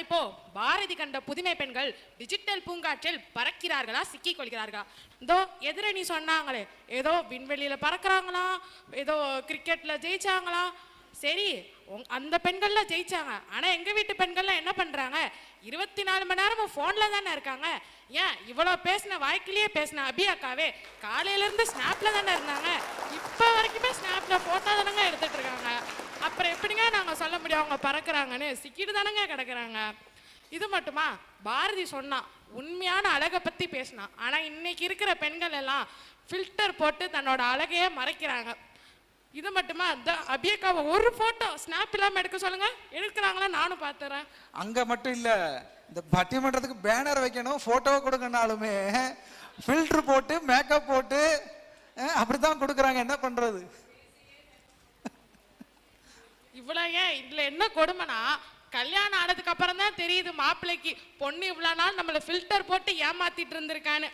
ஆனா இப்போ பாரதி கண்ட புதுமை பெண்கள் டிஜிட்டல் பூங்காற்றில் பறக்கிறார்களா சிக்கிக் கொள்கிறார்களா இதோ எதிரணி சொன்னாங்களே ஏதோ விண்வெளியில பறக்கிறாங்களா ஏதோ கிரிக்கெட்ல ஜெயிச்சாங்களா? சரி அந்த பெண்கள்லாம் ஜெயிச்சாங்க. ஆனா எங்க வீட்டு பெண்கள்லாம் என்ன பண்றாங்க? இருபத்தி நாலு மணி நேரமும் போன்ல தானே இருக்காங்க. ஏன் இவ்வளவு பேசின வாய்க்கிலேயே பேசின அபி அக்காவே காலையில இருந்து ஸ்னாப்ல தானே இருந்தாங்க. இப்ப வரைக்குமே ஸ்னாப் போட்டோ தானங்க எடுத்துட்டு இருக்காங்க அப்புறம் எப்படிங்க நாங்கள் சொல்ல முடியும்? அவங்க பறக்கிறாங்கன்னு சிக்கிட்டு தானங்க கிடக்குறாங்க. இது மட்டுமா? பாரதி சொன்னான் உண்மையான அழகை பற்றி பேசினான் ஆனால் இன்னைக்கு இருக்கிற பெண்கள் எல்லாம் ஃபில்டர் போட்டு தன்னோட அழகையே மறைக்கிறாங்க. இது மட்டுமா? இந்த அபியக்காவை ஒரு போட்டோ ஸ்னாப் இல்லாமல் எடுக்க சொல்லுங்க. எடுக்கிறாங்களா? நானும் பார்த்துறேன் அங்கே மட்டும் இல்லை இந்த பட்டிமன்றத்துக்கு பேனர் வைக்கணும் ஃபோட்டோவை கொடுங்கனாலுமே ஃபில்டர் போட்டு மேக்கப் போட்டு அப்படி தான் கொடுக்குறாங்க. என்ன பண்ணுறது இவ்வளோ ஏன்? இதில் என்ன கொடுமைனா கல்யாணம் ஆனதுக்கு அப்புறம் தான் தெரியுது மாப்பிள்ளைக்கு பொண்ணு இவ்வளோ நாள் நம்மளை ஃபில்டர் போட்டு ஏமாத்திட்டு இருந்திருக்கான்னு.